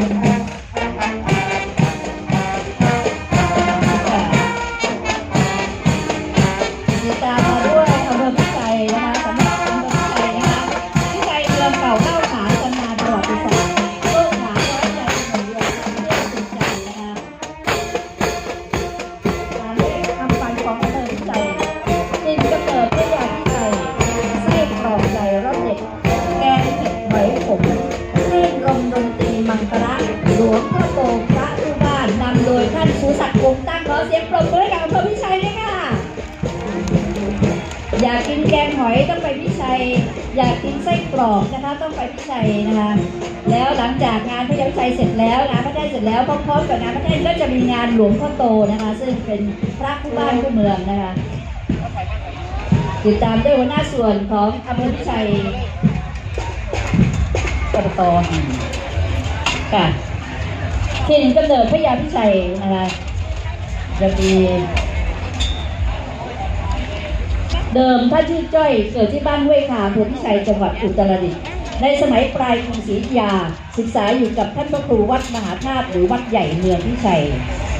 ติด ท่านชูศักดิ์วงตั้งขอเสียงปรบมือกับอำเภอพิชัยด้วยค่ะ อยากกินแกงหอยต้องไปพิชัย อยากกินไส้กรอกนะคะต้องไปพิชัยนะคะ แล้วหลังจากงานพระยาพิชัยเสร็จแล้วงานพระได้เสร็จแล้วพร้อมๆกับงานพระได้ก็จะมีงานหลวงพ่อโตนะคะ ซึ่งเป็นพระคู่บ้านคู่เมืองนะคะติดตามด้วยหัวหน้าส่วนของอำเภอพิชัยกรตค่ะ ที่กำเนิดพระยาพิชัยนะคะจะมีเดิมท่านชื่อจ้อยเกิดที่บ้านห้วยขาอำเภอพิชัยจังหวัดอุตรดิตถ์ในสมัยปลายกรุงศรีอยุธยา ศึกษาอยู่กับท่านพระครูวัดมหาธาตุหรือวัดใหญ่เมืองพิชัย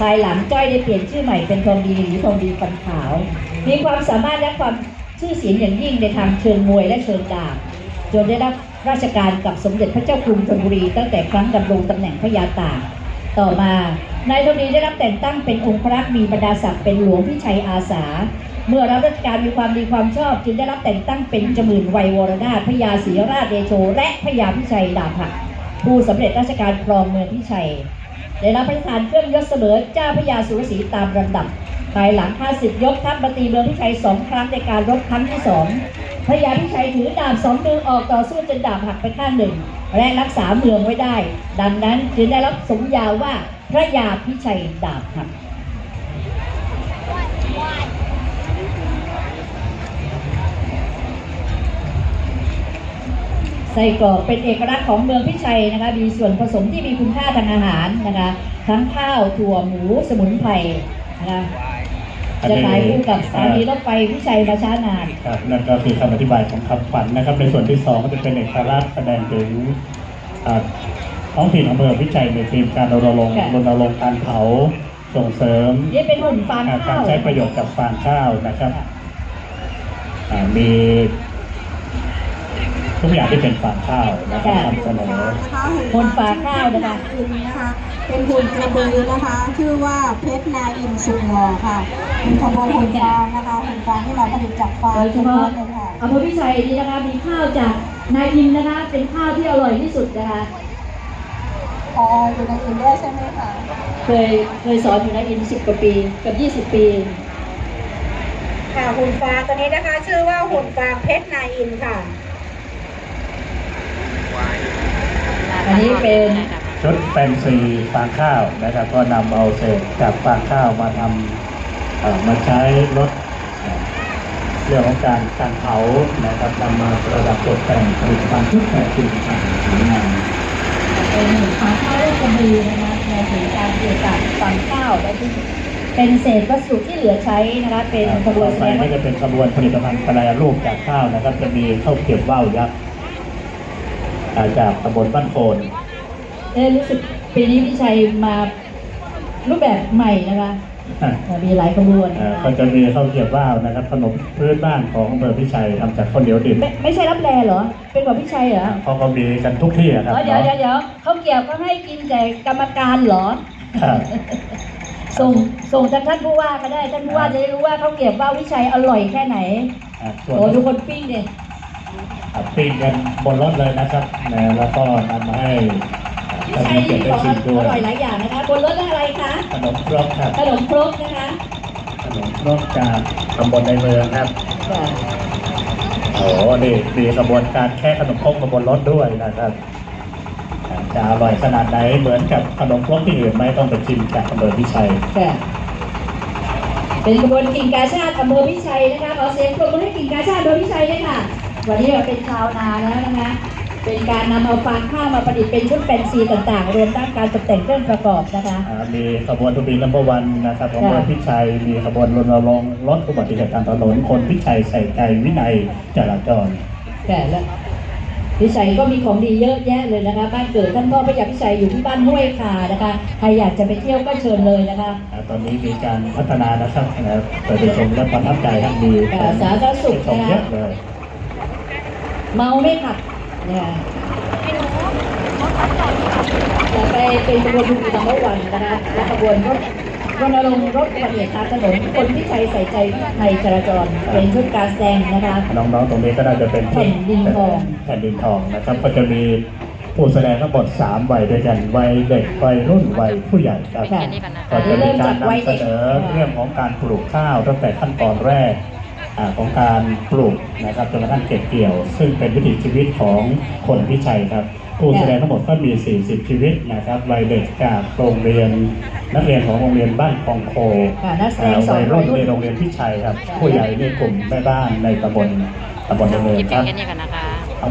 ภายหลังจ้อยได้เปลี่ยนชื่อใหม่เป็นทองดีหรือทองดีฟันขาว มีความสามารถและความชื่อเสียงอย่างยิ่งในทางเชิงมวยและเชิงดาบจนได้รับราชการกับสมเด็จพระเจ้ากรุงธนบุรีตั้งแต่ครั้งดำรงตำแหน่งพระยาตาก ต่อมานายทวีได้รับแต่งตั้งเป็นองค์พระมีบรรดาศักดิ์เป็นหลวงพิชัยอาสา เมื่อรับราชการมีความดีความชอบ จึงได้รับแต่งตั้งเป็นจมื่นวัยวรนาถพระยาศรีราชเดโช และพระยาพิชัยดาบหักผู้สำเร็จราชการครองเมืองพิชัยได้รับพระราชทานเครื่องยศเสมอเจ้าพระยาสุรศรีตามลำดับภายหลังข้าศึกยกทัพมาตีเมืองพิชัยสองครั้งในการรบครั้งที่สอง พระยาพิชัยถือดาบสองมือออกต่อสู้จนดาบหักไปข้างหนึ่ง และรักษาเมืองไว้ได้ ดังนั้นจึงได้รับสมญาว่าพระยาพิชัยดาบหักไส้กรอกเป็นเอกลักษณ์ของเมืองพิชัยนะคะ มีส่วนผสมที่มีคุณค่าทางอาหารนะคะ ทั้งข้าวถั่วหมูสมุนไพรนะคะ จะขายคู่กับสถานีรถไฟพิชัยมาช้านานครับนั่นก็คือคำอธิบายของคำขวัญนะครับ ในส่วนที่สองก็จะเป็นเอกลักษณ์แสดงถึงอ่าท้องถิ่นอำเภอพิจัยในทีมการรณรงค์ค่ะรณรงค์การเผาส่งเสริมนี่เป็นหุ่นฟางอ่าข้าการวใช้ประโยชน์กับฟางข้าวนะครับอ่ามีทุกอย่างที่เป็นฟางข้าวนะครับนำเสนอนะคะเห็นบนฝาข้าวนะคะอินนะคะ เป็นหุ่นกระบือนะคะ ชื่อว่าเพชรนาอินสุกงอค่ะเป็นขบวนหุ่นฟางนะคะหุ่นฟางที่เราผลิตจากฟางโดยเฉล้พาะวนเลยค่ะอำเภอพิชัยนี้นะคะมีข้าวจากนายอินนะคะ เป็นข้าวที่อร่อยที่สุดนะคะพออยู่ในอินด้วยใช่ไหมคะเคยเคยสอนอยู่นายอินสิบกว่าปีเกับยี่สิบปีค่ะหุ่นฟางตัวนี้นะคะ ชื่อว่าหุ่นฟางเพชรนาอินค่ะ อันนี้เป็น ชุดแฟนซีฟางข้าวนะครับ ก็นำเอาเศษจากฟางข้าวมาทำมาใช้ลดเรื่องของการการเผานะครับนำมาประดับตกแต่งผลิตภัณฑ์ชุดแฟนซีต่างๆสวยงามเป็นหนึ่งฟางข้าวลูกกระบือนะคะในถึงการเกี่ยวกับฟางข้าวและที่เป็นเศษวัสดุที่เหลือใช้นะคะเป็นกระบวนแสดงก็ว่าจะเป็นกระบวนผลิตภัณฑ์แปรรูปจากข้าวนะครับ จะมีข้าวเกรี๊ยวว่าวยักษ์จากตำบลบ้านโพน เอ๊ะรู้สึกปีนี้พี่ชัยมารูปแบบใหม่นะคะมีหลายกระบวนเอ่อก็จะมีข้าวเกรี๊ยวว่าวนะครับขนมพื้นบ้านของอำเภอพิชัยทำจากข้าวเหนียวดิบไม่ไม่ใช่รับแลเหรอ เป็นแบบพี่ชัยเหรอเขาก็มีกันทุกที่อะครับอ๋อเดี๋ยวเดี๋ยวเดี๋ยวเขาเกี่ยวก็ให้กินแต่กรรมการเหรอครับส่งส่งจากท่านผู้ว่าก็ได้ท่านผู้ว่าจะได้รู้ว่าเขาวเกรียบว่าวิชัยอร่อยแค่ไหนอ่าส่วนโอ้ทุกคนปิ้งเลยอ่าปิ้งกันบนรถเลยนะครับนะแล้วก็นำมาให้ วิท่านชัยมีเกียรติขได้องชิมด้อวยร่อยหลายอย่างนะคะบนรถอะไรคะขนมครกครับ ขนมครกนะคะขนมครกจากตำบลในเมืองครับค่ะโอ้โหนี่มีกระบวนการแค่ขนมครกมาบนรถด้วยนะครับอ่าจะอร่อยขนาดไหนเหมือนกับขนมครกที่อื่นไหม่ต้องไปชิมจากอำเภอพิชัยค่ะเป็นกระบวนกิ่งกาชาติอำเภอพิชัยนะคะขอเสียงปรบมือให้กิ่งกาชาติอำเภอพิชัยด้วยค่ะวันนี้เราเป็นชาวนาแล้วนะคะ เป็นการนำเอาฟางข้าวมาประดิษฐ์เป็นชุดแฟนซีต่างๆ รวมทั้งการตกแต่งเครื่องประกอบนะคะ อ่ามีขบวนทูบีนัมเบอร์วันนะครับของเมืองค่ะพิชัย มีขบวนรณรงค์ลดอุบัติเหตุทางถนนคนพิชัยใส่ใจวินัยจราจรแก่แล้วพิชัยก็มีของดีเยอะแยะเลยนะคะ บ้านเกิดท่านพ่อพระยาพิชัยอยู่ที่บ้านห้วยคานะคะ ใครอยากจะไปเที่ยวก็เชิญเลยนะคะ อ่าตอนนี้มีการพัฒนานะครับนะครับไปชมและประทับใจครับมีอ่าสาธารณสุขชมนะคะเยอะเลย เมาไม่ขับ นะคะจะไปเป็นขบวนทุกสัมภวันนะคะและขบวนรถรณรงค์รถอุบัติเหตุทางถนนคนที่ใช้ใส่ใจในจราจรเป็นชุดการแสดงนะคะน้องๆตรงนี้ก็น่าจะเป็นแผ่นดินทองแผ่นดินทองนะครับ ก็จะมีผู้แสดงทั้งหมด3วัยด้วยกันวัยเด็กวัยรุ่นวัยผู้ใหญ่ครับค่ะก็จะมีเริ่มกาจารกวัยนำเสเด็กนอเรื่องของการปลูกข้าวตั้งแต่ขั้นตอนแรกอ่า ของการปลูกนะครับจนกระทั่งเก็บเกี่ยว ซึ่งเป็นวิถีชีวิตของคนพิชัยครับ ผู้แสดงทั้งหมดก็มี 40 ชีวิตนะครับวัยเด็กจากโรงเรียน นักเรียนของโรงเรียนบ้านคลองโคค่ะนักแสดอ่างสอวังยวัรุ่ยนรุ่ในนโรงเรียนพิชัยครับ ผู้ใหญ่ในกลุ่มแม่บ้านในตำบลตำบลดำเนินคลิปครับ